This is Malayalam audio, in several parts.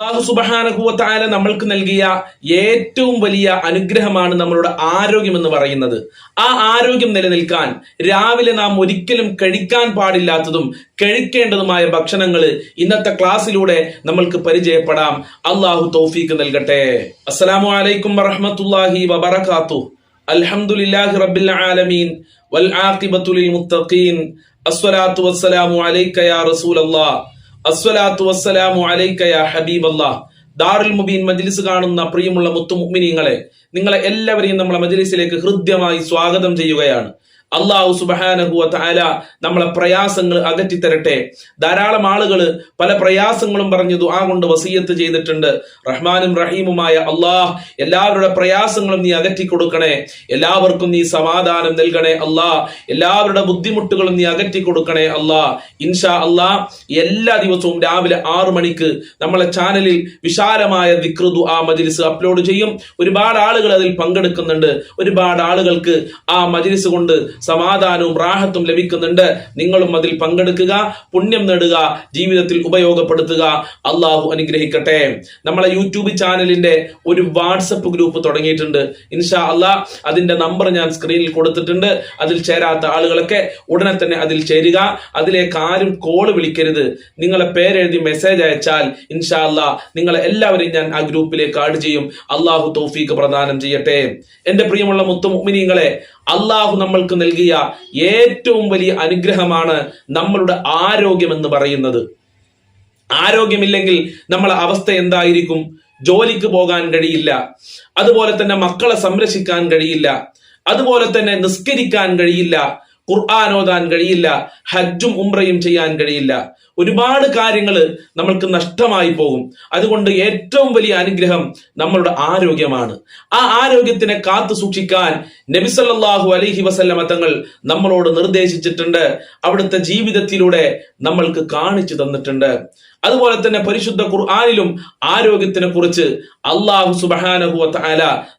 അള്ളാഹു സുബഹാനഹുവത്തായ നമ്മൾക്ക് നൽകിയ ഏറ്റവും വലിയ അനുഗ്രഹമാണ് നമ്മളുടെ ആരോഗ്യം എന്ന് പറയുന്നത്. ആ ആരോഗ്യം നിലനിൽക്കാൻ രാവിലെ നാം ഒരിക്കലും കഴിക്കാൻ പാടില്ലാത്തതും കഴിക്കേണ്ടതുമായ ഭക്ഷണങ്ങൾ ഇന്നത്തെ ക്ലാസ്സിലൂടെ നമ്മൾക്ക് പരിചയപ്പെടാം. അള്ളാഹു തൗഫീക്ക് നൽകട്ടെ. അസ്സലാമു അലൈക്കും വറഹ്മത്തുള്ളാഹി വബറകാത്തു. അൽഹംദുലില്ലാഹി റബ്ബിൽ ആലമീൻ. വൽ മുത്തഖീൻ. അസ്സലാത്തു വസ്സലാമു അലൈക യാ റസൂലല്ലാഹ് അസ്വലാത്തു വസ്സലാമു അലൈക്കയ ഹബീബല്ലാ. ദാറുൽ മുബീൻ മജ്ലിസ് കാണുന്ന പ്രിയമുള്ള മുത്തു മുഅ്മിനീങ്ങളെ നിങ്ങളെ എല്ലാവരെയും നമ്മളെ മജ്ലിസിലേക്ക് ഹൃദ്യമായി സ്വാഗതം ചെയ്യുകയാണ്. അള്ളാഹു സുബഹാനഹു തആല നമ്മളെ പ്രയാസങ്ങൾ അകറ്റി തരട്ടെ ധാരാളം ആളുകൾ പല പ്രയാസങ്ങളും പറഞ്ഞു ദുആ കൊണ്ട് വസീയത്ത് ചെയ്തിട്ടുണ്ട്. റഹ്മാനും റഹീമുമായ അള്ളാഹ് എല്ലാവരുടെ പ്രയാസങ്ങളും നീ അകറ്റി കൊടുക്കണേ. എല്ലാവർക്കും നീ സമാധാനം നൽകണേ അള്ളാഹ് എല്ലാവരുടെ ബുദ്ധിമുട്ടുകളും നീ അകറ്റി കൊടുക്കണേ അള്ളാഹ് ഇൻഷാ അള്ളാഹ് എല്ലാ ദിവസവും രാവിലെ ആറു മണിക്ക് നമ്മളെ ചാനലിൽ വിശാലമായ ദിക്റുദു ആ മജ്ലിസ് അപ്ലോഡ് ചെയ്യും. ഒരുപാട് ആളുകൾ അതിൽ പങ്കെടുക്കുന്നുണ്ട്. ഒരുപാട് ആളുകൾക്ക് ആ മജ്ലിസ് കൊണ്ട് സമാധാനവും റാഹത്തും ലഭിക്കുന്നുണ്ട്. നിങ്ങളും അതിൽ പങ്കെടുക്കുക പുണ്യം നേടുക ജീവിതത്തിൽ ഉപയോഗപ്പെടുത്തുക. അള്ളാഹു അനുഗ്രഹിക്കട്ടെ. നമ്മളെ യൂട്യൂബ് ചാനലിന്റെ ഒരു വാട്സപ്പ് ഗ്രൂപ്പ് തുടങ്ങിയിട്ടുണ്ട്. ഇൻഷാ അള്ളാഹ് അതിന്റെ നമ്പർ ഞാൻ സ്ക്രീനിൽ കൊടുത്തിട്ടുണ്ട്. അതിൽ ചേരാത്ത ആളുകളൊക്കെ ഉടനെ തന്നെ അതിൽ ചേരുക. അതിലേക്ക് ആരും കോൾ വിളിക്കരുത്. നിങ്ങളെ പേരെഴുതി മെസ്സേജ് അയച്ചാൽ ഇൻഷാ അള്ളാഹ് നിങ്ങളെ എല്ലാവരെയും ഞാൻ ആ ഗ്രൂപ്പിലേക്ക് ആഡ് ചെയ്യും. അള്ളാഹു തോഫീക്ക് പ്രദാനം ചെയ്യട്ടെ. എന്റെ പ്രിയമുള്ള മുത്തു മുഅ്മിനീങ്ങളെ അള്ളാഹു നമ്മൾക്ക് നൽകിയ ഏറ്റവും വലിയ അനുഗ്രഹമാണ് നമ്മളുടെ ആരോഗ്യം എന്ന് പറയുന്നത്. ആരോഗ്യമില്ലെങ്കിൽ നമ്മളെ അവസ്ഥ എന്തായിരിക്കും? ജോലിക്ക് പോകാൻ കഴിയില്ല. അതുപോലെ തന്നെ മക്കളെ സംരക്ഷിക്കാൻ കഴിയില്ല. അതുപോലെ തന്നെ നിസ്കരിക്കാൻ കഴിയില്ല. ഖുർആൻ ഓതാൻ കഴിയില്ല ഹജ്ജും ഉംറയും ചെയ്യാൻ കഴിയില്ല. ഒരുപാട് കാര്യങ്ങൾ നമ്മൾക്ക് നഷ്ടമായി പോകും. അതുകൊണ്ട് ഏറ്റവും വലിയ അനുഗ്രഹം നമ്മളുടെ ആരോഗ്യമാണ്. ആ ആരോഗ്യത്തിനെ കാത്തു സൂക്ഷിക്കാൻ നബിസല്ലാഹു അലഹി വസല്ലമ തങ്ങൾ നമ്മളോട് നിർദ്ദേശിച്ചിട്ടുണ്ട്. അവിടുത്തെ ജീവിതത്തിലൂടെ നമ്മൾക്ക് കാണിച്ചു തന്നിട്ടുണ്ട്. അതുപോലെ തന്നെ പരിശുദ്ധ ഖുർആാനിലും ആരോഗ്യത്തിനെ കുറിച്ച് അള്ളാഹു സുബാനഹുവ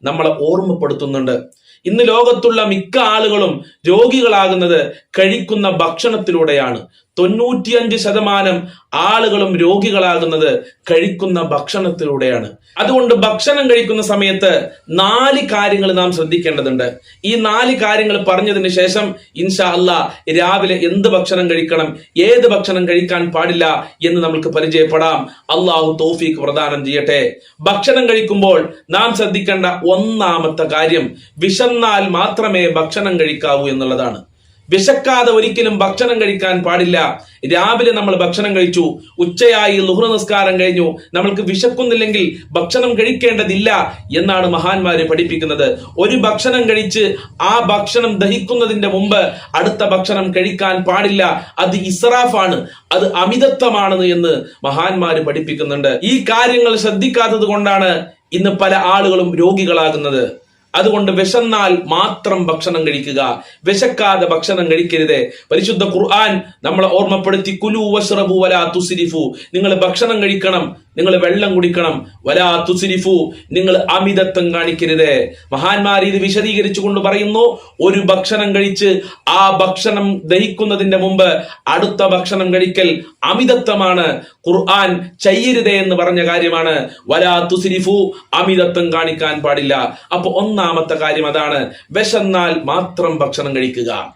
നമ്മളെ ഓർമ്മപ്പെടുത്തുന്നുണ്ട്. ഇന്ന് ലോകത്തുള്ള മിക്ക ആളുകളും രോഗികളാകുന്നത് കഴിക്കുന്ന ഭക്ഷണത്തിലൂടെയാണ്. തൊണ്ണൂറ്റിയഞ്ച് ശതമാനം ആളുകളും രോഗികളാകുന്നത് കഴിക്കുന്ന ഭക്ഷണത്തിലൂടെയാണ്. അതുകൊണ്ട് ഭക്ഷണം കഴിക്കുന്ന സമയത്ത് നാല് കാര്യങ്ങൾ നാം ശ്രദ്ധിക്കേണ്ടതുണ്ട്. ഈ നാല് കാര്യങ്ങൾ പറഞ്ഞതിന് ശേഷം ഇൻഷാ അല്ല രാവിലെ എന്ത് ഭക്ഷണം കഴിക്കണം ഏത് ഭക്ഷണം കഴിക്കാൻ പാടില്ല എന്ന് നമുക്ക് പരിചയപ്പെടാം. അള്ളാഹു തോഫീക്ക് പ്രദാനം ചെയ്യട്ടെ. ഭക്ഷണം കഴിക്കുമ്പോൾ നാം ശ്രദ്ധിക്കേണ്ട ഒന്നാമത്തെ കാര്യം വിശന്നാൽ മാത്രമേ ഭക്ഷണം കഴിക്കാവൂ എന്നുള്ളതാണ്. വിശക്കാതെ ഒരിക്കലും ഭക്ഷണം കഴിക്കാൻ പാടില്ല. രാവിലെ നമ്മൾ ഭക്ഷണം കഴിച്ചു. ഉച്ചയായി ലുഹ്റ നിസ്കാരം കഴിഞ്ഞു. നമ്മൾക്ക് വിശക്കുന്നില്ലെങ്കിൽ ഭക്ഷണം കഴിക്കേണ്ടതില്ല എന്നാണ് മഹാന്മാര് പഠിപ്പിക്കുന്നത്. ഒരു ഭക്ഷണം കഴിച്ച് ആ ഭക്ഷണം ദഹിക്കുന്നതിന്റെ മുമ്പ് അടുത്ത ഭക്ഷണം കഴിക്കാൻ പാടില്ല. അത് ഇസ്രാഫാണ്. അത് അമിതത്വമാണ് എന്ന് മഹാന്മാര് പഠിപ്പിക്കുന്നുണ്ട്. ഈ കാര്യങ്ങൾ ശ്രദ്ധിക്കാത്തത് കൊണ്ടാണ് ഇന്ന് പല ആളുകളും രോഗികളാകുന്നത്. അതുകൊണ്ട് വിശന്നാൽ മാത്രം ഭക്ഷണം കഴിക്കുക. വിശക്കാതെ ഭക്ഷണം കഴിക്കരുത്. പരിശുദ്ധ ഖുർആൻ നമ്മളെ ഓർമ്മപ്പെടുത്തി കുലു വഷ്റബു വലാ തുസിരിഫു. നിങ്ങൾ ഭക്ഷണം കഴിക്കണം നിങ്ങൾ വെള്ളം കുടിക്കണം. വലാ തുസിരിഫു നിങ്ങൾ അമിതത്വം കാണിക്കരുത്. മഹാന്മാർ ഇത് വിശദീകരിച്ചു കൊണ്ട് പറയുന്നു ഒരു ഭക്ഷണം കഴിച്ച് ആ ഭക്ഷണം ദഹിക്കുന്നതിന്റെ മുമ്പ് അടുത്ത ഭക്ഷണം കഴിക്കൽ അമിതത്വമാണ്. ഖുർആൻ ചെയ്യരുതേ എന്ന് പറഞ്ഞ കാര്യമാണ്. വലാ തുസിരിഫു അമിതത്വം കാണിക്കാൻ പാടില്ല. അപ്പൊ ഒന്നാമത്തെ കാര്യം അതാണ്. വിശന്നാൽ മാത്രം ഭക്ഷണം കഴിക്കുക.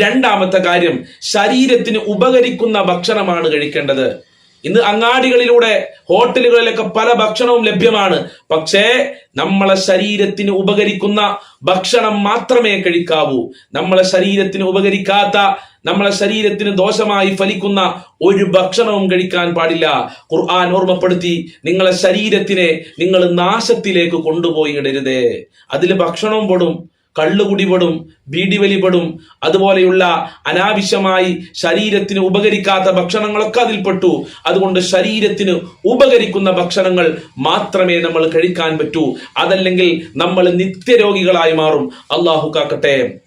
രണ്ടാമത്തെ കാര്യം ശരീരത്തിന് ഉപകരിക്കുന്ന ഭക്ഷണമാണ് കഴിക്കേണ്ടത്. ഇന്ന് അങ്ങാടികളിലൂടെ ഹോട്ടലുകളിലൊക്കെ പല ഭക്ഷണവും ലഭ്യമാണ്. പക്ഷേ നമ്മളെ ശരീരത്തിന് ഉപകരിക്കുന്ന ഭക്ഷണം മാത്രമേ കഴിക്കാവൂ. നമ്മളെ ശരീരത്തിന് ഉപകരിക്കാത്ത നമ്മളെ ശരീരത്തിന് ദോഷമായി ഫലിക്കുന്ന ഒരു ഭക്ഷണവും കഴിക്കാൻ പാടില്ല. ഖുർആൻ ഓർമ്മപ്പെടുത്തി നിങ്ങളെ ശരീരത്തിനെ നിങ്ങൾ നാശത്തിലേക്ക് കൊണ്ടുപോയി ഇടരുത്. അതിൽ ഭക്ഷണവും പെടും കള്ളുകുടിപെടും ബീഡിവലിപെടും അതുപോലെയുള്ള അനാവശ്യമായി ശരീരത്തിന് ഉപകരിക്കാത്ത ഭക്ഷണങ്ങളൊക്കെ അതിൽപ്പെട്ടു അതുകൊണ്ട് ശരീരത്തിന് ഉപകരിക്കുന്ന ഭക്ഷണങ്ങൾ മാത്രമേ നമ്മൾ കഴിക്കാൻ പറ്റൂ. അതല്ലെങ്കിൽ നമ്മൾ നിത്യരോഗികളായി മാറും. അള്ളാഹു കാക്കട്ടെ.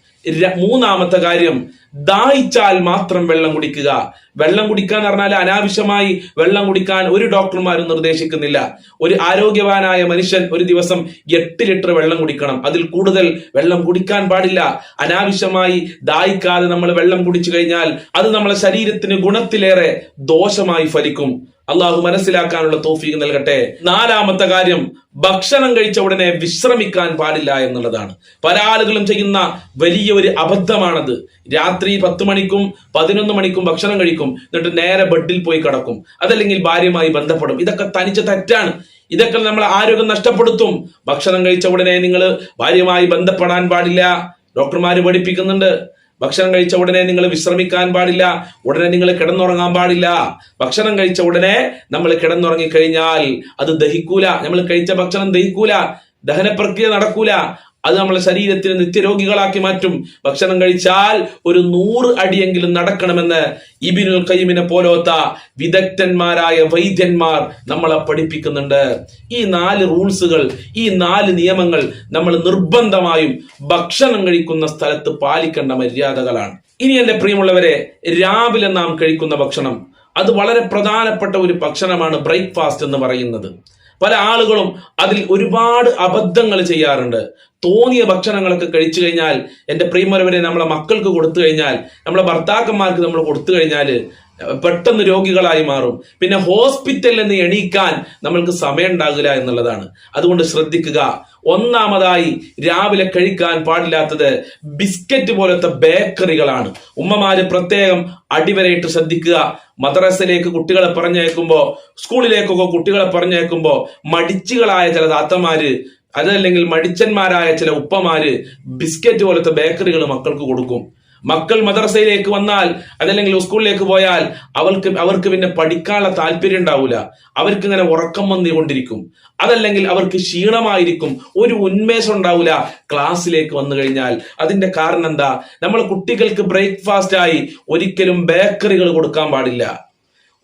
മൂന്നാമത്തെ കാര്യം ദാഹിച്ചാൽ മാത്രം വെള്ളം കുടിക്കുക. വെള്ളം കുടിക്കുക എന്ന് പറഞ്ഞാൽ അനാവശ്യമായി വെള്ളം കുടിക്കാൻ ഒരു ഡോക്ടർമാരും നിർദ്ദേശിക്കുന്നില്ല. ഒരു ആരോഗ്യവാനായ മനുഷ്യൻ ഒരു ദിവസം എട്ട് ലിറ്റർ വെള്ളം കുടിക്കണം. അതിൽ കൂടുതൽ വെള്ളം കുടിക്കാൻ പാടില്ല. അനാവശ്യമായി ദാഹിക്കാതെ നമ്മൾ വെള്ളം കുടിച്ചു കഴിഞ്ഞാൽ അത് നമ്മളെ ശരീരത്തിന് ഗുണത്തിലേറെ ദോഷമായി ഫലിക്കും. അള്ളാഹു മനസ്സിലാക്കാനുള്ള തോഫീക്ക് നൽകട്ടെ. നാലാമത്തെ കാര്യം ഭക്ഷണം കഴിച്ച ഉടനെ വിശ്രമിക്കാൻ പാടില്ല എന്നുള്ളതാണ്. പല ആളുകളും ചെയ്യുന്ന വലിയ ഒരു അബദ്ധമാണത്. രാത്രി പത്ത് മണിക്കും പതിനൊന്ന് മണിക്കും ഭക്ഷണം കഴിക്കും എന്നിട്ട് നേരെ ബെഡിൽ പോയി കിടക്കും. അതല്ലെങ്കിൽ ഭാര്യയുമായി ബന്ധപ്പെടും. ഇതൊക്കെ തനിച്ച് തെറ്റാണ്. ഇതൊക്കെ നമ്മൾ ആരോഗ്യം നഷ്ടപ്പെടുത്തും. ഭക്ഷണം കഴിച്ച ഉടനെ നിങ്ങൾ ഭാര്യയുമായി ബന്ധപ്പെടാൻ പാടില്ല. ഡോക്ടർമാര് പഠിപ്പിക്കുന്നുണ്ട്. ഭക്ഷണം കഴിച്ച ഉടനെ നിങ്ങൾ വിശ്രമിക്കാൻ പാടില്ല. ഉടനെ നിങ്ങൾ കിടന്നുറങ്ങാൻ പാടില്ല. ഭക്ഷണം കഴിച്ച ഉടനെ നമ്മൾ കിടന്നുറങ്ങി കഴിഞ്ഞാൽ അത് ദഹിക്കൂല. നമ്മൾ കഴിച്ച ഭക്ഷണം ദഹിക്കൂല. ദഹന പ്രക്രിയ നടക്കൂല. അത് നമ്മളെ ശരീരത്തിന് നിത്യരോഗികളാക്കി മാറ്റും. ഭക്ഷണം കഴിച്ചാൽ ഒരു നൂറ് അടിയെങ്കിലും നടക്കണമെന്ന് ഇബിനുൽ കയ്യിമിനെ പോലോത്ത വിദഗ്ധന്മാരായ വൈദ്യന്മാർ നമ്മളെ പഠിപ്പിക്കുന്നുണ്ട്. ഈ നാല് റൂൾസുകൾ ഈ നാല് നിയമങ്ങൾ നമ്മൾ നിർബന്ധമായും ഭക്ഷണം കഴിക്കുന്ന സ്ഥലത്ത് പാലിക്കേണ്ട മര്യാദകളാണ്. ഇനി എന്റെ പ്രിയമുള്ളവരെ രാവിലെ നാം കഴിക്കുന്ന ഭക്ഷണം അത് വളരെ പ്രധാനപ്പെട്ട ഒരു ഭക്ഷണമാണ് ബ്രേക്ക്ഫാസ്റ്റ് എന്ന് പറയുന്നത്. പല ആളുകളും അതിൽ ഒരുപാട് അബദ്ധങ്ങൾ ചെയ്യാറുണ്ട്. തോന്നിയ ഭക്ഷണങ്ങളൊക്കെ കഴിച്ചു കഴിഞ്ഞാൽ എന്റെ പ്രിയമരവരെ നമ്മളെ മക്കൾക്ക് കൊടുത്തു കഴിഞ്ഞാൽ നമ്മളെ ഭർത്താക്കന്മാർക്ക് നമ്മൾ കൊടുത്തു കഴിഞ്ഞാൽ പെട്ടെന്ന് രോഗികളായി മാറും. പിന്നെ ഹോസ്പിറ്റലിൽ നിന്ന് എണീക്കാൻ നമ്മൾക്ക് സമയം ഉണ്ടാകില്ല എന്നുള്ളതാണ്. അതുകൊണ്ട് ശ്രദ്ധിക്കുക. ഒന്നാമതായി രാവിലെ കഴിക്കാൻ പാടില്ലാത്തത് ബിസ്ക്കറ്റ് പോലത്തെ ബേക്കറികളാണ്. ഉമ്മമാര് പ്രത്യേകം അടിവരയിട്ട് ശ്രദ്ധിക്കുക. മദ്രസയിലേക്ക് കുട്ടികളെ പറഞ്ഞയക്കുമ്പോ സ്കൂളിലേക്കൊക്കെ കുട്ടികളെ പറഞ്ഞയക്കുമ്പോ മടിച്ചുകളായ ചില താത്തമാര് അതല്ലെങ്കിൽ മടിച്ചന്മാരായ ചില ഉപ്പമാര് ബിസ്ക്കറ്റ് പോലത്തെ ബേക്കറികൾ മക്കൾക്ക് കൊടുക്കും. മക്കൾ മദ്രസയിലേക്ക് വന്നാൽ അതല്ലെങ്കിൽ സ്കൂളിലേക്ക് പോയാൽ അവൾക്ക് അവർക്ക് പിന്നെ പഠിക്കാനുള്ള താല്പര്യം ഉണ്ടാവില്ല അവർക്ക് ഇങ്ങനെ ഉറക്കം വന്നുകൊണ്ടിരിക്കും. അതല്ലെങ്കിൽ അവർക്ക് ക്ഷീണമായിരിക്കും. ഒരു ഉന്മേഷം ഉണ്ടാവില്ല ക്ലാസ്സിലേക്ക് വന്നു കഴിഞ്ഞാൽ. അതിന്റെ കാരണം എന്താ? നമ്മൾ കുട്ടികൾക്ക് ബ്രേക്ക്ഫാസ്റ്റ് ആയി ഒരിക്കലും ബേക്കറികൾ കൊടുക്കാൻ പാടില്ല.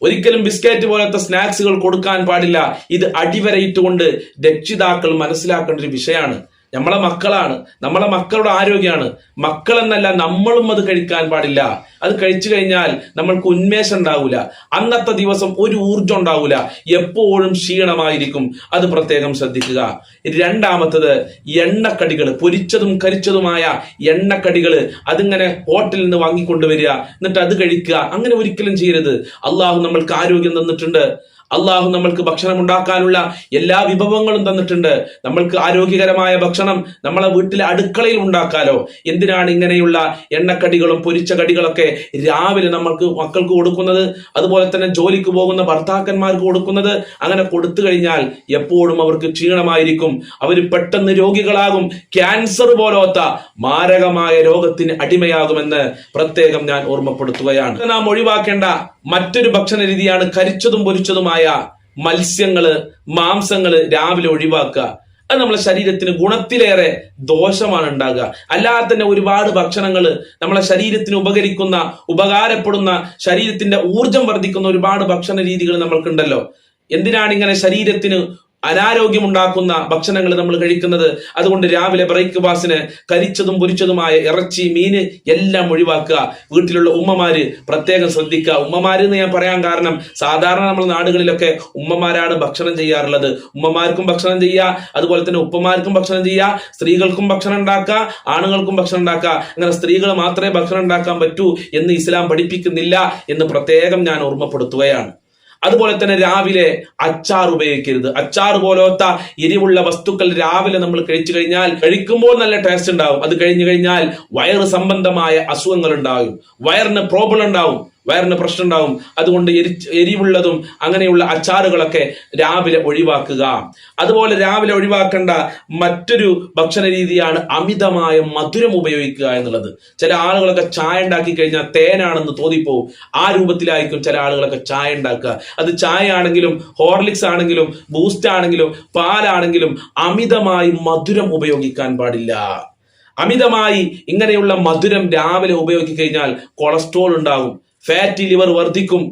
ഒരിക്കലും ബിസ്ക്കറ്റ് പോലത്തെ സ്നാക്സുകൾ കൊടുക്കാൻ പാടില്ല. ഇത് അടിവരയിട്ടുകൊണ്ട് രക്ഷിതാക്കൾ മനസ്സിലാക്കേണ്ട ഒരു വിഷയമാണ്. നമ്മളെ മക്കളാണ്. നമ്മളെ മക്കളുടെ ആരോഗ്യമാണ്. മക്കളെന്നല്ല നമ്മളും അത് കഴിക്കാൻ പാടില്ല. അത് കഴിച്ചു കഴിഞ്ഞാൽ നമ്മൾക്ക് ഉന്മേഷം ഉണ്ടാവില്ല അന്നത്തെ ദിവസം ഒരു ഊർജം ഉണ്ടാവില്ല എപ്പോഴും ക്ഷീണമായിരിക്കും. അത് പ്രത്യേകം ശ്രദ്ധിക്കുക. രണ്ടാമത്തത് എണ്ണക്കടികൾ. പൊരിച്ചതും കരിച്ചതുമായ എണ്ണക്കടികൾ. അതിങ്ങനെ ഹോട്ടലിൽ നിന്ന് വാങ്ങിക്കൊണ്ടുവരിക. എന്നിട്ട് അത് കഴിക്കുക. അങ്ങനെ ഒരിക്കലും ചെയ്യരുത്. അള്ളാഹു നമ്മൾക്ക് ആരോഗ്യം തന്നിട്ടുണ്ട്. അള്ളാഹു നമ്മൾക്ക് ഭക്ഷണം ഉണ്ടാക്കാനുള്ള എല്ലാ വിഭവങ്ങളും തന്നിട്ടുണ്ട്. നമ്മൾക്ക് ആരോഗ്യകരമായ ഭക്ഷണം നമ്മളെ വീട്ടിലെ അടുക്കളയിൽ ഉണ്ടാക്കാലോ. എന്തിനാണ് ഇങ്ങനെയുള്ള എണ്ണക്കടികളും പൊരിച്ച കടികളൊക്കെ രാവിലെ നമ്മൾക്ക് മക്കൾക്ക് കൊടുക്കുന്നത്? അതുപോലെ തന്നെ ജോലിക്ക് പോകുന്ന ഭർത്താക്കന്മാർക്ക് കൊടുക്കുന്നത്? അങ്ങനെ കൊടുത്തു കഴിഞ്ഞാൽ എപ്പോഴും അവർക്ക് ക്ഷീണമായിരിക്കും. അവർ പെട്ടെന്ന് രോഗികളാകും. ക്യാൻസർ പോലോത്ത മാരകമായ രോഗത്തിന് അടിമയാകുമെന്ന് പ്രത്യേകം ഞാൻ ഓർമ്മപ്പെടുത്തുകയാണ്. നാം ഒഴിവാക്കേണ്ട മറ്റൊരു ഭക്ഷണ രീതിയാണ് കരിച്ചതും പൊരിച്ചതുമായ മത്സ്യങ്ങൾ മാംസങ്ങൾ രാവിലെ ഒഴിവാക്കുക. അത് നമ്മളെ ശരീരത്തിന് ഗുണത്തിലേറെ ദോഷമാണ് ഉണ്ടാകുക. അല്ലാതെ തന്നെ ഒരുപാട് ഭക്ഷണങ്ങൾ നമ്മളെ ശരീരത്തിന് ഉപകരിക്കുന്ന ഉപകാരപ്പെടുന്ന ശരീരത്തിന്റെ ഊർജം വർദ്ധിക്കുന്ന ഒരുപാട് ഭക്ഷണ രീതികൾ നമ്മൾക്കുണ്ടല്ലോ. എന്തിനാണ് ഇങ്ങനെ ശരീരത്തിന് അനാരോഗ്യമുണ്ടാക്കുന്ന ഭക്ഷണങ്ങൾ നമ്മൾ കഴിക്കുന്നത്. അതുകൊണ്ട് രാവിലെ ബ്രേക്ക്ഫാസ്റ്റിന് കരിച്ചതും പൊരിച്ചതുമായ ഇറച്ചി മീന് എല്ലാം ഒഴിവാക്കുക. വീട്ടിലുള്ള ഉമ്മമാര് പ്രത്യേകം ശ്രദ്ധിക്കുക. ഉമ്മമാര് എന്ന് ഞാൻ പറയാൻ കാരണം സാധാരണ നമ്മൾ നാടുകളിലൊക്കെ ഉമ്മമാരാണ് ഭക്ഷണം ചെയ്യാറുള്ളത്. ഉമ്മമാർക്കും ഭക്ഷണം ചെയ്യുക അതുപോലെ തന്നെ ഉപ്പമാർക്കും ഭക്ഷണം ചെയ്യുക സ്ത്രീകൾക്കും ഭക്ഷണം ഉണ്ടാക്കുക ആണുങ്ങൾക്കും ഭക്ഷണം ഉണ്ടാക്കുക അങ്ങനെ സ്ത്രീകൾ മാത്രമേ ഭക്ഷണം ഉണ്ടാക്കാൻ പറ്റൂ എന്ന് ഇസ്ലാം പഠിപ്പിക്കുന്നില്ല എന്ന് പ്രത്യേകം ഞാൻ ഓർമ്മപ്പെടുത്തുകയാണ്. അതുപോലെ തന്നെ രാവിലെ അച്ചാർ ഉപയോഗിക്കരുത്. അച്ചാർ പോലത്തെ എരിവുള്ള വസ്തുക്കൾ രാവിലെ നമ്മൾ കഴിച്ചു കഴിഞ്ഞാൽ കഴിക്കുമ്പോൾ നല്ല ടേസ്റ്റ് ഉണ്ടാവും. അത് കഴിഞ്ഞു കഴിഞ്ഞാൽ വയറ് സംബന്ധമായ അസുഖങ്ങൾ ഉണ്ടാകും. വയറിന് പ്രോബ്ലം ഉണ്ടാവും. വയറിന് പ്രശ്നം ഉണ്ടാവും അതുകൊണ്ട് എരി എരിവുള്ളതും അങ്ങനെയുള്ള അച്ചാറുകളൊക്കെ രാവിലെ ഒഴിവാക്കുക. അതുപോലെ രാവിലെ ഒഴിവാക്കേണ്ട മറ്റൊരു ഭക്ഷണ രീതിയാണ് അമിതമായ മധുരം ഉപയോഗിക്കുക എന്നുള്ളത്. ചില ആളുകളൊക്കെ ചായ ഉണ്ടാക്കി കഴിഞ്ഞാൽ തേനാണെന്ന് തോന്നിപ്പോവും. ആ രൂപത്തിലായിരിക്കും ചില ആളുകളൊക്കെ ചായ ഉണ്ടാക്കുക. അത് ചായ ആണെങ്കിലും ഹോർലിക്സ് ആണെങ്കിലും ബൂസ്റ്റ് ആണെങ്കിലും പാലാണെങ്കിലും അമിതമായി മധുരം ഉപയോഗിക്കാൻ പാടില്ല. അമിതമായി ഇങ്ങനെയുള്ള മധുരം രാവിലെ ഉപയോഗിക്കഴിഞ്ഞാൽ കൊളസ്ട്രോൾ ഉണ്ടാകും. ഫാറ്റി ലിവർ വർദ്ധിക്കും.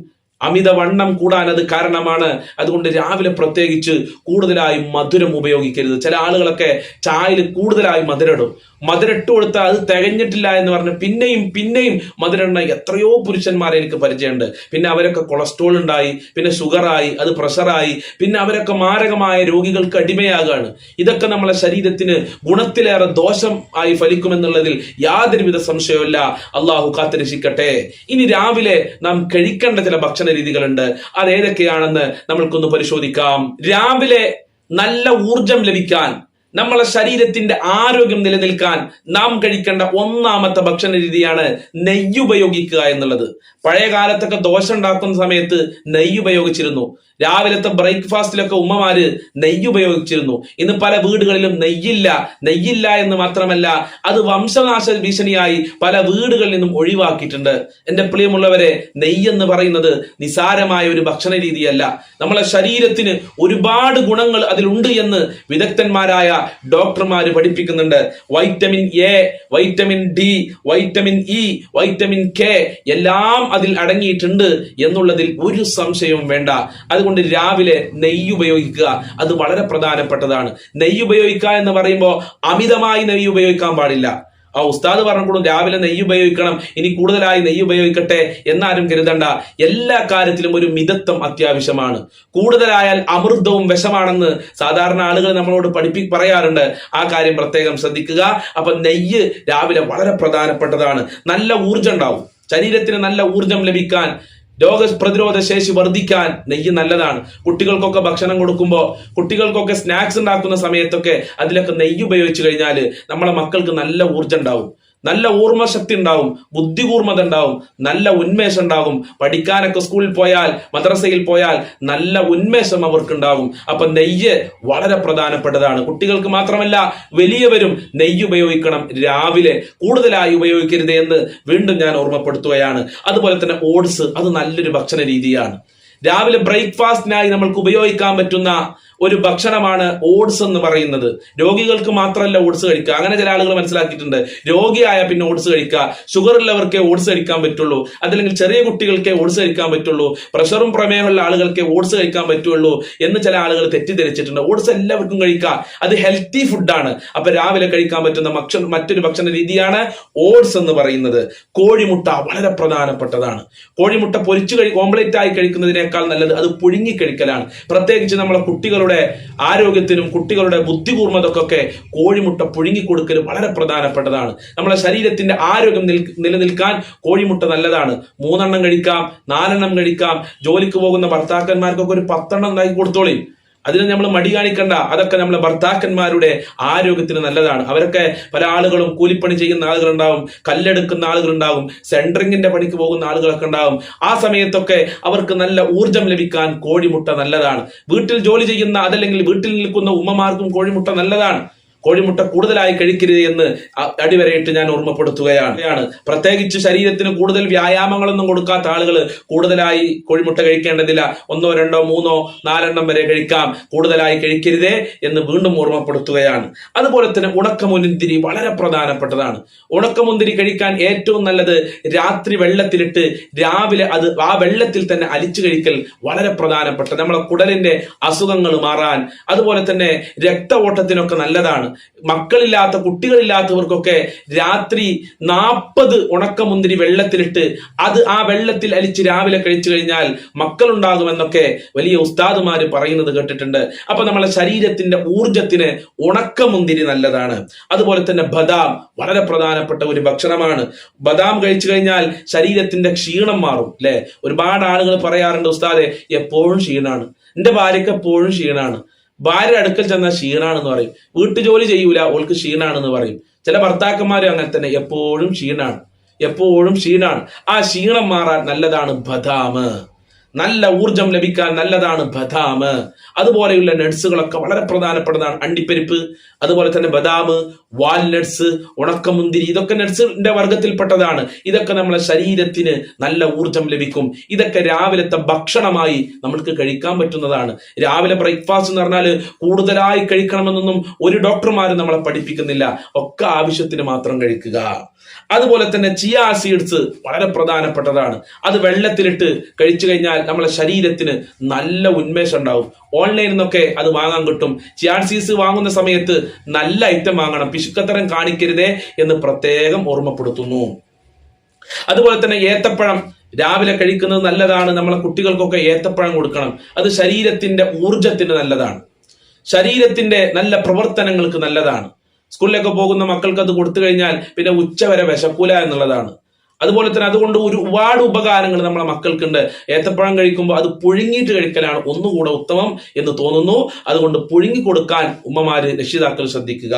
അമിതവണ്ണം കൂടാൻ അത് കാരണമാണ്. അതുകൊണ്ട് രാവിലെ പ്രത്യേകിച്ച് കൂടുതലായി മധുരം ഉപയോഗിക്കരുത്. ചില ആളുകളൊക്കെ ചായയിൽ കൂടുതലായി മധുരടും മധുരട്ട് കൊടുത്താൽ അത് തികഞ്ഞിട്ടില്ല എന്ന് പറഞ്ഞ് പിന്നെയും പിന്നെയും മധുരണ്ണ എത്രയോ പുരുഷന്മാരെ എനിക്ക് പരിചയമുണ്ട്. പിന്നെ അവരൊക്കെ കൊളസ്ട്രോൾ ഉണ്ടായി പിന്നെ ഷുഗറായി അത് പ്രഷറായി പിന്നെ അവരൊക്കെ മാരകമായ രോഗികൾക്ക് അടിമയാകാണ്. ഇതൊക്കെ നമ്മളെ ശരീരത്തിന് ഗുണത്തിലേറെ ദോഷം ആയി ഫലിക്കുമെന്നുള്ളതിൽ യാതൊരുവിധ സംശയവുമില്ല. അള്ളാഹു കാത്തിരക്ഷിക്കട്ടെ. ഇനി രാവിലെ നാം കഴിക്കേണ്ട ചില ഭക്ഷണ ഭക്ഷണ രീതികളുണ്ട്. അത് ഏതൊക്കെയാണെന്ന് നമ്മൾക്കൊന്ന് പരിശോധിക്കാം. രാവിലെ നല്ല ഊർജം ലഭിക്കാൻ നമ്മളെ ശരീരത്തിന്റെ ആരോഗ്യം നിലനിൽക്കാൻ നാം കഴിക്കേണ്ട ഒന്നാമത്തെ ഭക്ഷണ രീതിയാണ് നെയ്യ് ഉപയോഗിക്കുക എന്നുള്ളത്. പഴയ കാലത്തൊക്കെ ദോശ ഉണ്ടാക്കുന്ന സമയത്ത് നെയ്യ് ഉപയോഗിച്ചിരുന്നു. രാവിലത്തെ ബ്രേക്ക്ഫാസ്റ്റിലൊക്കെ ഉമ്മമാര് നെയ്യ് ഉപയോഗിച്ചിരുന്നു. ഇന്ന് പല വീടുകളിലും നെയ്യില്ല നെയ്യില്ല എന്ന് മാത്രമല്ല അത് വംശനാശ ഭീഷണിയായി പല വീടുകളിൽ നിന്നും ഒഴിവാക്കിയിട്ടുണ്ട്. എന്റെ പ്രിയമുള്ളവരെ നെയ്യ് എന്ന് പറയുന്നത് നിസാരമായ ഒരു ഭക്ഷണ രീതിയല്ല. നമ്മളെ ശരീരത്തിന് ഒരുപാട് ഗുണങ്ങൾ അതിലുണ്ട് എന്ന് വിദഗ്ധന്മാരായ ഡോക്ടർമാർ പഠിപ്പിക്കുന്നുണ്ട്. Vitamin A vitamin D vitamin E vitamin K എല്ലാം അതിൽ അടങ്ങിയിട്ടുണ്ട് എന്നുള്ളതിൽ ഒരു സംശയവും വേണ്ട. അതുകൊണ്ട് രാവിലെ നെയ്യ് ഉപയോഗിക്കുക. അത് വളരെ പ്രധാനപ്പെട്ടതാണ്. നെയ്യ് ഉപയോഗിക്കുക എന്ന് പറയുമ്പോൾ അമിതമായി നെയ്യ് ഉപയോഗിക്കാൻ പാടില്ല. ആ ഉസ്താദ് പറഞ്ഞപ്പോഴും രാവിലെ നെയ്യ് ഉപയോഗിക്കണം ഇനി കൂടുതലായി നെയ്യ് ഉപയോഗിക്കട്ടെ എന്നാരും കരുതണ്ട. എല്ലാ കാര്യത്തിലും ഒരു മിതത്വം അത്യാവശ്യമാണ്. കൂടുതലായാൽ അമൃതവും വിഷമാണെന്ന് സാധാരണ ആളുകൾ നമ്മളോട് പഠിപ്പി പറയാറുണ്ട്. ആ കാര്യം പ്രത്യേകം ശ്രദ്ധിക്കുക. അപ്പൊ നെയ്യ് രാവിലെ വളരെ പ്രധാനപ്പെട്ടതാണ്. നല്ല ഊർജം ഉണ്ടാവും. ശരീരത്തിന് നല്ല ഊർജം ലഭിക്കാൻ രോഗ പ്രതിരോധ ശേഷി വർദ്ധിക്കാൻ നെയ്യ് നല്ലതാണ്. കുട്ടികൾക്കൊക്കെ ഭക്ഷണം കൊടുക്കുമ്പോൾ കുട്ടികൾക്കൊക്കെ സ്നാക്സ് ഉണ്ടാക്കുന്ന സമയത്തൊക്കെ അതിലൊക്കെ നെയ്യ് ഉപയോഗിച്ച് കഴിഞ്ഞാൽ നമ്മളെ മക്കൾക്ക് നല്ല ഊർജം ഉണ്ടാവും. നല്ല ഓർമ്മശക്തി ഉണ്ടാവും ബുദ്ധികൂർമ്മത ഉണ്ടാവും നല്ല ഉന്മേഷം ഉണ്ടാകും. പഠിക്കാനൊക്കെ സ്കൂളിൽ പോയാൽ മദ്രസയിൽ പോയാൽ നല്ല ഉന്മേഷം അവർക്കുണ്ടാവും അപ്പൊ നെയ്യ് വളരെ പ്രധാനപ്പെട്ടതാണ്. കുട്ടികൾക്ക് മാത്രമല്ല വലിയവരും നെയ്യ് ഉപയോഗിക്കണം രാവിലെ. കൂടുതലായി ഉപയോഗിക്കരുത് എന്ന് വീണ്ടും ഞാൻ ഓർമ്മപ്പെടുത്തുകയാണ്. അതുപോലെ തന്നെ ഓട്സ് അത് നല്ലൊരു ഭക്ഷണ രീതിയാണ്. രാവിലെ ബ്രേക്ക്ഫാസ്റ്റിനായി നമ്മൾക്ക് ഉപയോഗിക്കാൻ പറ്റുന്ന ഒരു ഭക്ഷണമാണ് ഓട്സ് എന്ന് പറയുന്നത്. രോഗികൾക്ക് മാത്രമല്ല ഓട്സ് കഴിക്കുക. അങ്ങനെ ചില ആളുകൾ മനസ്സിലാക്കിയിട്ടുണ്ട്. രോഗിയായ പിന്നെ ഓട്സ് കഴിക്കുക. ഷുഗർ ഉള്ളവർക്കേ ഓട്സ് കഴിക്കാൻ പറ്റുള്ളൂ. അതല്ലെങ്കിൽ ചെറിയ കുട്ടികൾക്കേ ഓട്സ് കഴിക്കാൻ പറ്റുള്ളൂ. പ്രഷറും പ്രമേയമുള്ള ആളുകൾക്ക് ഓട്സ് കഴിക്കാൻ പറ്റുള്ളൂ എന്ന് ചില ആളുകൾ തെറ്റിദ്ധരിച്ചിട്ടുണ്ട്. ഓട്സ് എല്ലാവർക്കും കഴിക്കാം അത് ഹെൽത്തി ഫുഡാണ്. അപ്പൊ രാവിലെ കഴിക്കാൻ പറ്റുന്ന ഭക്ഷണ മറ്റൊരു ഭക്ഷണ രീതിയാണ് ഓട്സ് എന്ന് പറയുന്നത്. കോഴിമുട്ട വളരെ പ്രധാനപ്പെട്ടതാണ്. കോഴിമുട്ട പൊരിച്ചു കഴി ഓംപ്ലേറ്റ് ആയി കഴിക്കുന്നതിനേക്കാൾ നല്ലത് അത് പുഴുങ്ങിക്കഴിക്കലാണ്. പ്രത്യേകിച്ച് നമ്മളെ കുട്ടികളുടെ ആരോഗ്യത്തിനും കുട്ടികളുടെ ബുദ്ധികൂർമ്മതക്കൊക്കെ കോഴിമുട്ട പുഴുങ്ങി കൊടുക്കൽ വളരെ പ്രധാനപ്പെട്ടതാണ്. നമ്മളെ ശരീരത്തിന്റെ ആരോഗ്യം നിലനിൽക്കാൻ കോഴിമുട്ട നല്ലതാണ്. മൂന്നെണ്ണം കഴിക്കാം നാലെണ്ണം കഴിക്കാം. ജോലിക്ക് പോകുന്ന ഭർത്താക്കന്മാർക്കൊക്കെ ഒരു പത്തെണ്ണം ഉണ്ടാക്കി കൊടുത്തോളി അതിന് നമ്മൾ മടി കാണിക്കണ്ട. അതൊക്കെ നമ്മളെ ഭർത്താക്കന്മാരുടെ ആരോഗ്യത്തിന് നല്ലതാണ്. അവരൊക്കെ പല ആളുകളും കൂലിപ്പണി ചെയ്യുന്ന ആളുകളുണ്ടാവും കല്ലെടുക്കുന്ന ആളുകളുണ്ടാവും സെൻട്രിങ്ങിന്റെ പണിക്ക് പോകുന്ന ആളുകളൊക്കെ ഉണ്ടാവും. ആ സമയത്തൊക്കെ അവർക്ക് നല്ല ഊർജം ലഭിക്കാൻ കോഴിമുട്ട നല്ലതാണ്. വീട്ടിൽ ജോലി ചെയ്യുന്ന അതല്ലെങ്കിൽ വീട്ടിൽ നിൽക്കുന്ന ഉമ്മമാർക്കും കോഴിമുട്ട നല്ലതാണ്. കോഴിമുട്ട കൂടുതലായി കഴിക്കരുത് എന്ന് അടിവരയിട്ട് ഞാൻ ഓർമ്മപ്പെടുത്തുകയാണ്. പ്രത്യേകിച്ച് ശരീരത്തിന് കൂടുതൽ വ്യായാമങ്ങളൊന്നും കൊടുക്കാത്ത ആളുകൾ കൂടുതലായി കോഴിമുട്ട കഴിക്കേണ്ടതില്ല. ഒന്നോ രണ്ടോ മൂന്നോ നാലെണ്ണം വരെ കഴിക്കാം. കൂടുതലായി കഴിക്കരുതേ എന്ന് വീണ്ടും ഓർമ്മപ്പെടുത്തുകയാണ്. അതുപോലെ തന്നെ ഉണക്കമുന്തിരി വളരെ പ്രധാനപ്പെട്ടതാണ്. ഉണക്കമുന്തിരി കഴിക്കാൻ ഏറ്റവും നല്ലത് രാത്രി വെള്ളത്തിലിട്ട് രാവിലെ അത് ആ വെള്ളത്തിൽ തന്നെ അലിച്ചു കഴിക്കൽ വളരെ പ്രധാനപ്പെട്ട നമ്മളെ കുടലിന്റെ അസുഖങ്ങൾ മാറാൻ അതുപോലെ തന്നെ രക്ത ഓട്ടത്തിനൊക്കെ നല്ലതാണ്. മക്കളില്ലാത്ത കുട്ടികളില്ലാത്തവർക്കൊക്കെ രാത്രി നാൽപ്പത് ഉണക്കമുന്തിരി വെള്ളത്തിലിട്ട് അത് ആ വെള്ളത്തിൽ അലിച്ച് രാവിലെ കഴിച്ചു കഴിഞ്ഞാൽ മക്കളുണ്ടാകുമെന്നൊക്കെ വലിയ ഉസ്താദുമാര് പറയുന്നത് കേട്ടിട്ടുണ്ട്. അപ്പൊ നമ്മളെ ശരീരത്തിന്റെ ഊർജത്തിന് ഉണക്കമുന്തിരി നല്ലതാണ്. അതുപോലെ തന്നെ ബദാം വളരെ പ്രധാനപ്പെട്ട ഒരു ഭക്ഷണമാണ്. ബദാം കഴിച്ചു കഴിഞ്ഞാൽ ശരീരത്തിന്റെ ക്ഷീണം മാറും അല്ലെ? ഒരുപാട് ആളുകൾ പറയാറുണ്ട് ഉസ്താദെ എപ്പോഴും ക്ഷീണാണ്. എന്റെ ഭാര്യക്ക് എപ്പോഴും ക്ഷീണാണ്. ഭാര്യ അടുക്കൽ ചെന്നാൽ ക്ഷീണാണെന്ന് പറയും. വീട്ടു ജോലി ചെയ്യൂല ഓൾക്ക് ക്ഷീണാണെന്ന് പറയും. ചില ഭർത്താക്കന്മാരും അങ്ങനെ തന്നെ എപ്പോഴും ക്ഷീണാണ്. എപ്പോഴും ക്ഷീണാണ്. ആ ക്ഷീണം മാറാൻ നല്ലതാണ് ബദാമ്. നല്ല ഊർജം ലഭിക്കാൻ നല്ലതാണ് ബദാം. അതുപോലെയുള്ള നട്സുകളൊക്കെ വളരെ പ്രധാനപ്പെട്ടതാണ്. അണ്ടിപ്പരിപ്പ് അതുപോലെ തന്നെ ബദാം വാൽനട്സ് ഉണക്കമുന്തിരി ഇതൊക്കെ നട്സിന്റെ വർഗത്തിൽപ്പെട്ടതാണ് ഇതൊക്കെ നമ്മളെ ശരീരത്തിന് നല്ല ഊർജം ലഭിക്കും. ഇതൊക്കെ രാവിലത്തെ ഭക്ഷണമായി നമ്മൾക്ക് കഴിക്കാൻ പറ്റുന്നതാണ്. രാവിലെ ബ്രേക്ക്ഫാസ്റ്റ് എന്ന് പറഞ്ഞാൽ കൂടുതലായി കഴിക്കണമെന്നൊന്നും ഒരു ഡോക്ടർമാരും നമ്മളെ പഠിപ്പിക്കുന്നില്ല. ഒക്കെ ആവശ്യത്തിന് മാത്രം കഴിക്കുക. അതുപോലെ തന്നെ ചിയാ സീഡ്സ് വളരെ പ്രധാനപ്പെട്ടതാണ്. അത് വെള്ളത്തിലിട്ട് കഴിച്ചു കഴിഞ്ഞാൽ നമ്മളെ ശരീരത്തിന് നല്ല ഉന്മേഷം ഉണ്ടാവും ഓൺലൈനിൽ നിന്നൊക്കെ അത് വാങ്ങാൻ കിട്ടും. ചിയാർസീസ് വാങ്ങുന്ന സമയത്ത് നല്ല ഐറ്റം വാങ്ങണം. പിശുക്കത്തരം കാണിക്കരുതേ എന്ന് പ്രത്യേകം ഓർമ്മപ്പെടുത്തുന്നു. അതുപോലെ തന്നെ ഏത്തപ്പഴം രാവിലെ കഴിക്കുന്നത് നല്ലതാണ്. നമ്മളെ കുട്ടികൾക്കൊക്കെ ഏത്തപ്പഴം കൊടുക്കണം. അത് ശരീരത്തിന്റെ ഊർജത്തിന് നല്ലതാണ്. ശരീരത്തിന്റെ നല്ല പ്രവർത്തനങ്ങൾക്ക് നല്ലതാണ്. സ്കൂളിലൊക്കെ പോകുന്ന മക്കൾക്ക് അത് കൊടുത്തു കഴിഞ്ഞാൽ പിന്നെ ഉച്ചവരെ വിശക്കൂല എന്നുള്ളതാണ്. അതുപോലെ തന്നെ അതുകൊണ്ട് ഒരു ഒരുപാട് ഉപകാരങ്ങൾ നമ്മളെ മക്കൾക്കുണ്ട്. ഏത്തപ്പഴം കഴിക്കുമ്പോൾ അത് പുഴുങ്ങിയിട്ട് കഴിക്കലാണ് ഒന്നുകൂടെ ഉത്തമം എന്ന് തോന്നുന്നു. അതുകൊണ്ട് പുഴുങ്ങി കൊടുക്കാൻ ഉമ്മമാര് രക്ഷിതാക്കൾ ശ്രദ്ധിക്കുക.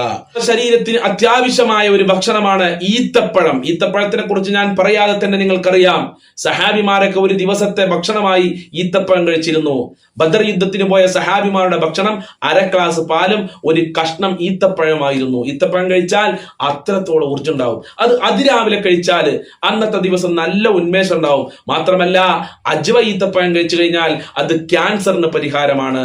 ശരീരത്തിന് അത്യാവശ്യമായ ഒരു ഭക്ഷണമാണ് ഈത്തപ്പഴം. ഈത്തപ്പഴത്തിനെ കുറിച്ച് ഞാൻ പറയാതെ തന്നെ നിങ്ങൾക്കറിയാം. സഹാബിമാരൊക്കെ ഒരു ദിവസത്തെ ഭക്ഷണമായി ഈത്തപ്പഴം കഴിച്ചിരുന്നു. ബദർ യുദ്ധത്തിന് പോയ സഹാബിമാരുടെ ഭക്ഷണം അര ഗ്ലാസ് പാലും ഒരു കഷ്ണം ഈത്തപ്പഴമായിരുന്നു. ഈത്തപ്പഴം കഴിച്ചാൽ അത്രത്തോളം ഊർജം ഉണ്ടാവും. അത് അതിരാവിലെ കഴിച്ചാൽ അന്നത്തെ ദിവസം നല്ല ഉന്മേഷം ഉണ്ടാവും. മാത്രമല്ല അജ്വ ഈത്തപ്പഴം കഴിച്ചു കഴിഞ്ഞാൽ അത് ക്യാൻസറിന് പരിഹാരമാണ്.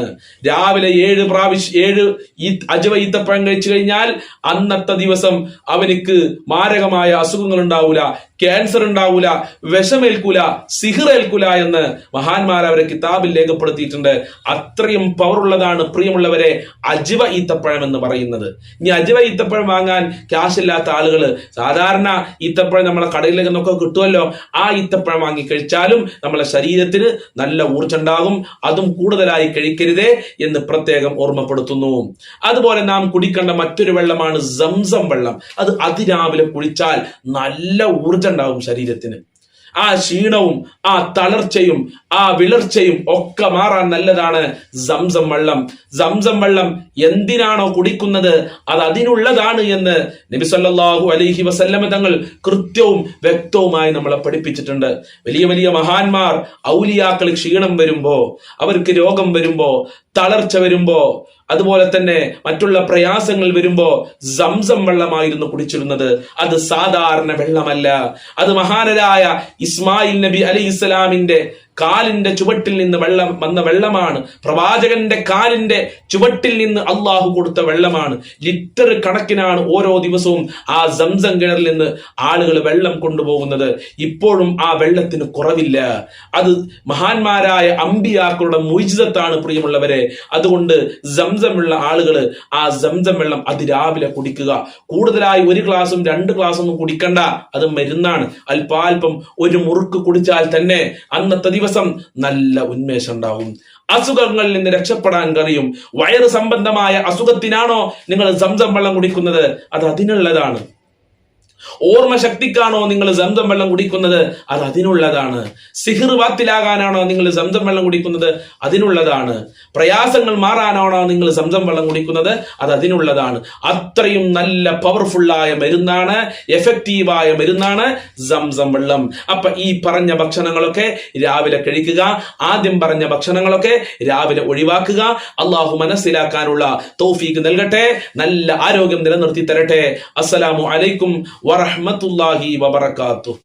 രാവിലെ ഏഴ് പ്രാവശ്യം ഏഴ് ഈ അജ്വ ഈത്തപ്പഴം കഴിച്ചു കഴിഞ്ഞാൽ അന്നത്തെ ദിവസം അവനിക്ക് മാരകമായ അസുഖങ്ങൾ ഉണ്ടാവൂല ക്യാൻസർ ഉണ്ടാവൂല വിഷമേൽക്കൂല സിഹിറേൽക്കൂല എന്ന് മഹാന്മാർ അവരെ കിതാബിൽ രേഖപ്പെടുത്തിയിട്ടുണ്ട്. അത്രയും പവറുള്ളതാണ് പ്രിയമുള്ളവരെ അജിവ ഈത്തപ്പഴം എന്ന് പറയുന്നത്. ഇനി അജിവ ഈത്തപ്പഴം വാങ്ങാൻ ക്യാഷ് ഇല്ലാത്ത ആളുകൾ സാധാരണ ഈത്തപ്പഴം നമ്മളെ കടയിലൊക്കെ നിന്നൊക്കെ കിട്ടുമല്ലോ. ആ ഈത്തപ്പഴം വാങ്ങി കഴിച്ചാലും നമ്മളെ ശരീരത്തിന് നല്ല ഊർജം ഉണ്ടാകും അതും കൂടുതലായി കഴിക്കരുതേ എന്ന് പ്രത്യേകം ഓർമ്മപ്പെടുത്തുന്നു. അതുപോലെ നാം കുടിക്കേണ്ട മറ്റൊരു വെള്ളമാണ് സംസം വെള്ളം. അത് അതിരാവിലെ കുളിച്ചാൽ നല്ല ഊർജം ഉണ്ടാകും ശരീരത്തിന്. ആ ക്ഷീണവും ആ തളർച്ചയും ആ വിളർച്ചയും ഒക്കെ മാറാൻ നല്ലതാണ് സംസം വെള്ളം. സംസം വെള്ളം എന്തിനാണോ കുടിക്കുന്നത്? അത് അതിനുള്ളതാണ് എന്ന് നബി സല്ലല്ലാഹു അലൈഹി വസല്ലമ തങ്ങൾ കൃത്യവും വ്യക്തവുമായി നമ്മളെ പഠിപ്പിച്ചിട്ടുണ്ട്. വലിയ വലിയ മഹാന്മാർ ഔലിയാക്കൾ ക്ഷീണം വരുമ്പോ അവർക്ക് രോഗം വരുമ്പോ തളർച്ച വരുമ്പോ അതുപോലെ തന്നെ മറ്റുള്ള പ്രയാസങ്ങൾ വരുമ്പോൾ സംസം വെള്ളമായിരുന്നു കുടിച്ചിരുന്നത്. അത് സാധാരണ വെള്ളമല്ല. അത് മഹാനരായ ഇസ്മായിൽ നബി അലി ഇസ്ലാമിന്റെ കാലിന്റെ ചുവട്ടിൽ നിന്ന് വെള്ളം വന്ന വെള്ളമാണ്. പ്രവാചകന്റെ കാലിന്റെ ചുവട്ടിൽ നിന്ന് അള്ളാഹു കൊടുത്ത വെള്ളമാണ്. ലിറ്റർ കണക്കിനാണ് ഓരോ ദിവസവും ആ സംസം കിണറിൽ നിന്ന് ആളുകൾ വെള്ളം കൊണ്ടുപോകുന്നത്. ഇപ്പോഴും ആ വെള്ളത്തിന് കുറവില്ല. അത് മഹാന്മാരായ അമ്പിയാക്കളുടെ മുയിജിതത്താണ് പ്രിയമുള്ളവരെ. അതുകൊണ്ട് സംസമുള്ള ആളുകൾ ആ സംസം വെള്ളം അതിരാവിലെ കുടിക്കുക. കൂടുതലായി ഒരു ഗ്ലാസും രണ്ട് ഗ്ലാസും ഒന്നും കുടിക്കണ്ട. അത് മരുന്നാണ്. അല്പാൽപ്പം ഒരു മുറുക്ക് കുടിച്ചാൽ തന്നെ അന്നത്തെ ദിവസം നല്ല ഉന്മേഷം ഉണ്ടാവും അസുഖങ്ങളിൽ നിന്ന് രക്ഷപ്പെടാൻ കഴിയും വയറ് സംബന്ധമായ അസുഖത്തിനാണോ നിങ്ങൾ സംസം വെള്ളം കുടിക്കുന്നത്? അത് അതിനുള്ളതാണ്. ഓർമ്മ ശക്തിക്കാണോ നിങ്ങൾ സ്വന്തം വെള്ളം കുടിക്കുന്നത്? അത് അതിനുള്ളതാണ്. സിഹിർ വാത്തിലാകാനാണോ നിങ്ങൾ സ്വന്തം വെള്ളം കുടിക്കുന്നത്? അതിനുള്ളതാണ്. പ്രയാസങ്ങൾ മാറാനാണോ നിങ്ങൾ സ്വന്തം വെള്ളം കുടിക്കുന്നത്? അത് അതിനുള്ളതാണ്. അത്രയും നല്ല പവർഫുള്ളായ മരുന്നാണ് എഫക്റ്റീവായ മരുന്നാണ് സംസം വെള്ളം. അപ്പൊ ഈ പറഞ്ഞ ഭക്ഷണങ്ങളൊക്കെ രാവിലെ കഴിക്കുക ആദ്യം പറഞ്ഞ ഭക്ഷണങ്ങളൊക്കെ രാവിലെ ഒഴിവാക്കുക. അള്ളാഹു മനസ്സിലാക്കാനുള്ള തൗഫീക്ക് നൽകട്ടെ നല്ല ആരോഗ്യം നിലനിർത്തി തരട്ടെ അസ്സലാമു അലൈക്കും വറഹ്മത്തുള്ളാഹി വബറകാതുഹു